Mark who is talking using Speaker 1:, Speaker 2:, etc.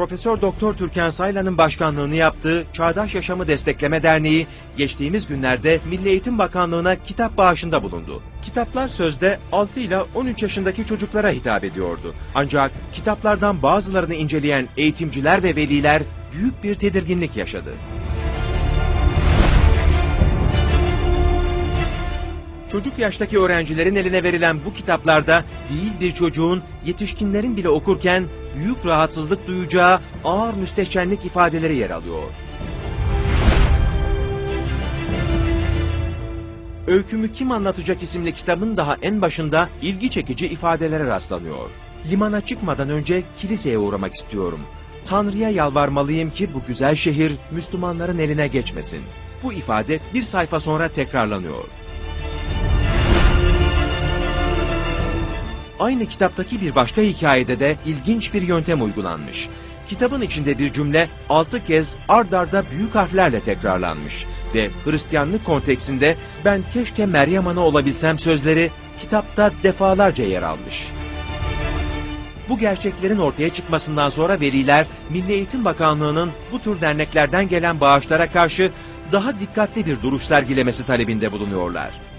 Speaker 1: Profesör Doktor Türkan Saylan'ın başkanlığını yaptığı Çağdaş Yaşamı Destekleme Derneği geçtiğimiz günlerde Milli Eğitim Bakanlığı'na kitap bağışında bulundu. Kitaplar sözde 6 ile 13 yaşındaki çocuklara hitap ediyordu. Ancak kitaplardan bazılarını inceleyen eğitimciler ve veliler büyük bir tedirginlik yaşadı. Çocuk yaştaki öğrencilerin eline verilen bu kitaplarda değil bir çocuğun yetişkinlerin bile okurken büyük rahatsızlık duyacağı ağır müstehcenlik ifadeleri yer alıyor. Öykümü Kim Anlatacak isimli kitabın daha en başında ilgi çekici ifadelere rastlanıyor. Limana çıkmadan önce kiliseye uğramak istiyorum. Tanrı'ya yalvarmalıyım ki bu güzel şehir Müslümanların eline geçmesin. Bu ifade bir sayfa sonra tekrarlanıyor. Aynı kitaptaki bir başka hikayede de ilginç bir yöntem uygulanmış. Kitabın içinde bir cümle altı kez ard arda büyük harflerle tekrarlanmış ve Hristiyanlık konteksinde ben keşke Meryem Ana olabilsem sözleri kitapta defalarca yer almış. Bu gerçeklerin ortaya çıkmasından sonra veliler Milli Eğitim Bakanlığı'nın bu tür derneklerden gelen bağışlara karşı daha dikkatli bir duruş sergilemesi talebinde bulunuyorlar.